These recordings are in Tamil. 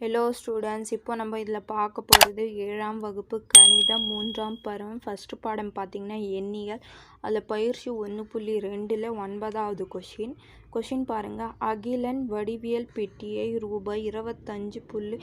ஹலோ ஸ்டூடெண்ட்ஸ் இப்போ நம்ம இதில் பார்க்க போகிறது ஏழாம் வகுப்பு கணிதம் மூன்றாம் பருவம் ஃபஸ்ட்டு பாடம் பார்த்திங்கன்னா எண்ணியல். அதில் பயிற்சி ஒன்று புள்ளி ரெண்டில் ஒன்பதாவது கொஷின் கொஷின் பாருங்கள் அகிலன் வடிவியல் பெட்டியை ரூபாய் இருபத்தஞ்சு புள்ளி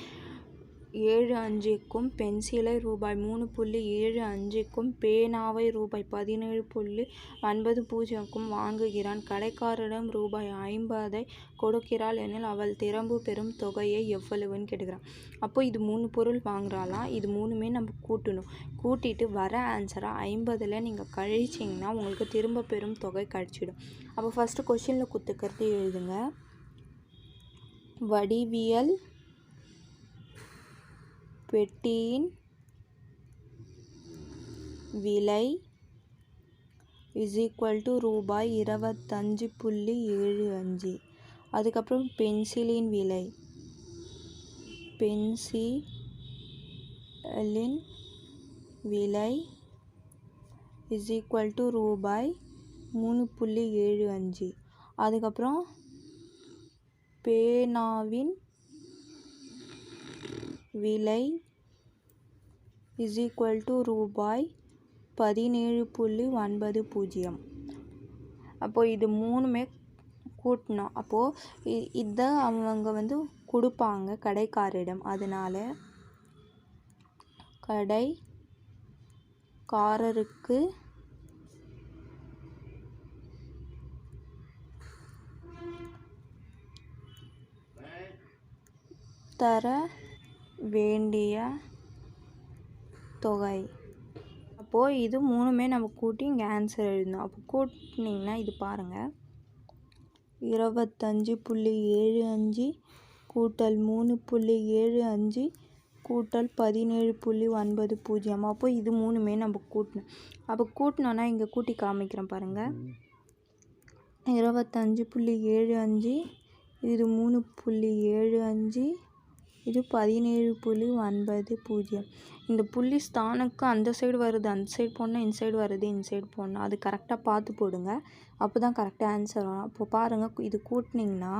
ஏழு அஞ்சுக்கும் பென்சிலை ரூபாய் மூணு புள்ளி ஏழு அஞ்சுக்கும் பேனாவை ரூபாய் பதினேழு புள்ளி ஒன்பது பூஜ்ஜியம்க்கும் வாங்குகிறான். கடைக்காரரிடம் ரூபாய் ஐம்பதை கொடுக்கிறாள் எனில் அவள் திரும்ப பெறும் தொகையை எவ்வளவுன்னு கேட்கிறான். அப்போ இது மூணு பொருள் வாங்குறாளாம் இது மூணுமே நம்ம கூட்டணும். கூட்டிட்டு வர ஆன்சராக ஐம்பதில் நீங்கள் கழிச்சிங்கன்னா உங்களுக்கு திரும்ப பெறும் தொகை கழிச்சிடும். அப்போ ஃபஸ்ட்டு கொஷினில் குத்துக்கிறது எழுதுங்க. வடிவியல் பெட்டியின் விலை இஸ் ஈக்குவல் டு ரூபாய் இருபத்தஞ்சு புள்ளி ஏழு அஞ்சு. அதுக்கப்புறம் பென்சிலின் விலை. பென்சிலின் விலை இஸ் ஈக்குவல் டு ரூபாய் மூணு புள்ளி ஏழு அஞ்சு. அதுக்கப்புறம் பேனாவின் விலை இஸ் ஈக்குவல் டு ரூபாய் பதினேழு புள்ளி ஒன்பது பூஜ்ஜியம். அப்போது இது மூணுமே கூட்டணும் அப்போது இதை அவங்க வந்து கொடுப்பாங்க கடைக்காரிடம் அதனால் கடைக்காரருக்கு தர வேண்டிய தொகை. அப்போது இது மூணுமே நம்ம கூட்டி இங்கே ஆன்சர் எழுதணும் அப்போ கூட்டினீங்கன்னா இது பாருங்கள் இருபத்தஞ்சி புள்ளி ஏழு அஞ்சு கூட்டல் மூணு புள்ளி ஏழு அஞ்சு கூட்டல் பதினேழு புள்ளி ஒன்பது பூஜ்ஜியம். அப்போ இது மூணுமே நம்ம கூட்டணும் அப்போ கூட்டினோன்னா இங்கே கூட்டி காமிக்கிறோம் பாருங்கள் இருபத்தஞ்சி புள்ளி ஏழு அஞ்சு இது மூணு புள்ளி ஏழு அஞ்சு இது பதினேழு புள்ளி ஒன்பது பூஜ்ஜியம். இந்த புள்ளி ஸ்தானுக்கு அந்த சைடு வருது அந்த சைடு போடணும் இந்த சைடு வருது இந்த சைடு போடணும் அது கரெக்டாக பார்த்து போடுங்க. அப்போ தான் கரெக்டாக ஆன்சர் வரும். அப்போ பாருங்கள் இது கூட்டினீங்கன்னா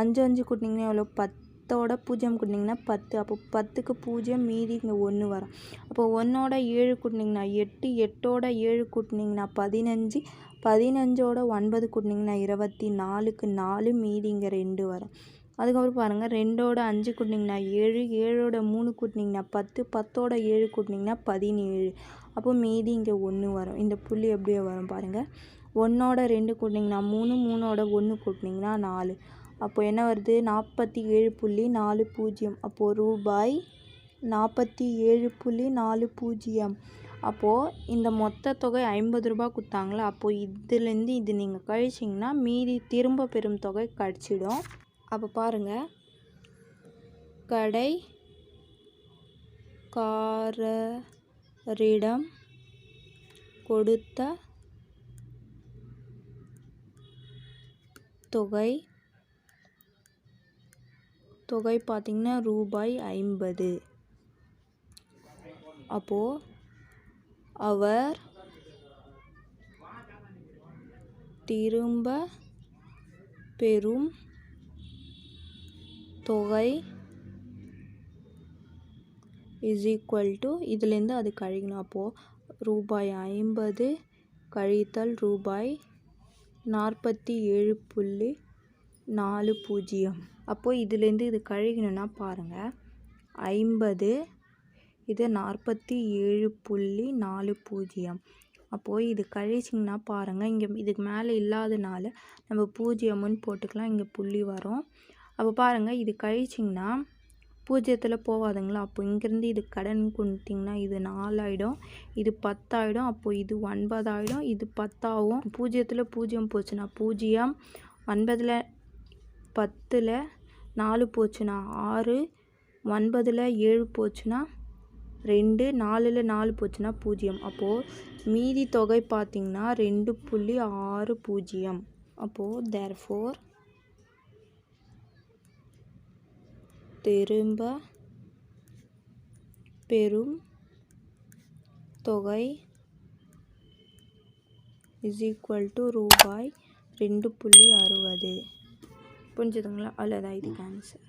அஞ்சு அஞ்சு கூட்டினீங்கன்னா எவ்வளோ பத்தோட பூஜ்ஜியம் கூட்டினீங்கன்னா பத்து. அப்போ பத்துக்கு பூஜ்ஜியம் மீதி இங்கே ஒன்று வரும். அப்போ ஒன்றோட ஏழு கூட்டினீங்கன்னா எட்டு எட்டோட ஏழு கூட்டினீங்கன்னா பதினஞ்சு பதினஞ்சோட ஒன்பது கூட்டினீங்கன்னா இருபத்தி நாலுக்கு நாலு மீதி இங்கே ரெண்டு வரும். அதுக்கப்புறம் பாருங்கள் ரெண்டோட அஞ்சு கூட்டினிங்கன்னா ஏழு ஏழோட மூணு கூட்டினிங்கன்னா பத்து பத்தோட ஏழு கூட்டினிங்கன்னா பதினேழு. அப்போ மீதி இங்கே ஒன்று வரும். இந்த புள்ளி எப்படியே வரும் பாருங்கள் ஒன்றோட ரெண்டு கூட்டினிங்கன்னா மூணு மூணோட ஒன்று கூட்டினீங்கன்னா நாலு. அப்போ என்ன வருது? நாற்பத்தி ஏழு புள்ளி நாலு பூஜ்ஜியம். அப்போது ரூபாய் நாற்பத்தி ஏழு புள்ளி நாலு பூஜ்ஜியம். அப்போது இந்த மொத்த தொகை ஐம்பது ரூபா கொடுத்தாங்களா? அப்போது இதுலேருந்து இது நீங்கள் கழிச்சிங்கன்னா மீதி திரும்ப பெறும் தொகை கழிச்சிடும். அப்போ பாருங்கள் கடை காரரிடம் கொடுத்த தொகை தொகை பார்த்திங்கன்னா ரூபாய் ஐம்பது. அப்போது அவர் திரும்ப பெறும் தொகை இஸ் ஈக்குவல் டு இதுலேருந்து அது கழிக்கணும். அப்போது ரூபாய் ஐம்பது கழித்தல் ரூபாய் நாற்பத்தி ஏழு புள்ளி நாலு பூஜ்ஜியம். அப்போது இதுலேருந்து இது கழிக்கணும்னா பாருங்கள் ஐம்பது இது நாற்பத்தி ஏழு புள்ளி நாலு பூஜ்ஜியம். அப்போது இது கழிச்சிங்கன்னா பாருங்கள் இங்கே இதுக்கு மேலே இல்லாதனால நம்ம பூஜ்ஜியம்னு போட்டுக்கலாம் இங்கே புள்ளி வரும். அப்போ பாருங்கள் இது கழிச்சிங்கன்னா பூஜ்ஜியத்தில் போகாதுங்களா அப்போ இங்கேருந்து இது கடன் கொடுத்திங்கன்னா இது நாலாயிடும் இது பத்தாயிடும் அப்போது இது ஒன்பதாயிடும் இது பத்தாகும். பூஜ்ஜியத்தில் பூஜ்ஜியம் போச்சுன்னா பூஜ்ஜியம் ஒன்பதில் பத்தில் நாலு போச்சுன்னா ஆறு ஒன்பதில் ஏழு போச்சுன்னா ரெண்டு நாலில் நாலு போச்சுன்னா பூஜ்ஜியம். அப்போது மீதி தொகை பார்த்திங்கன்னா ரெண்டு புள்ளி ஆறு பூஜ்ஜியம். அப்போது தேர் ஃபோர் திரும்ப பெறும் தொகை இஸ் ஈக்குவல் டு ரூபாய் ரெண்டு புள்ளி அறுபது. புரிஞ்சுதுங்களா? அவ்வளோதான் இதுக்கு ஆன்சர்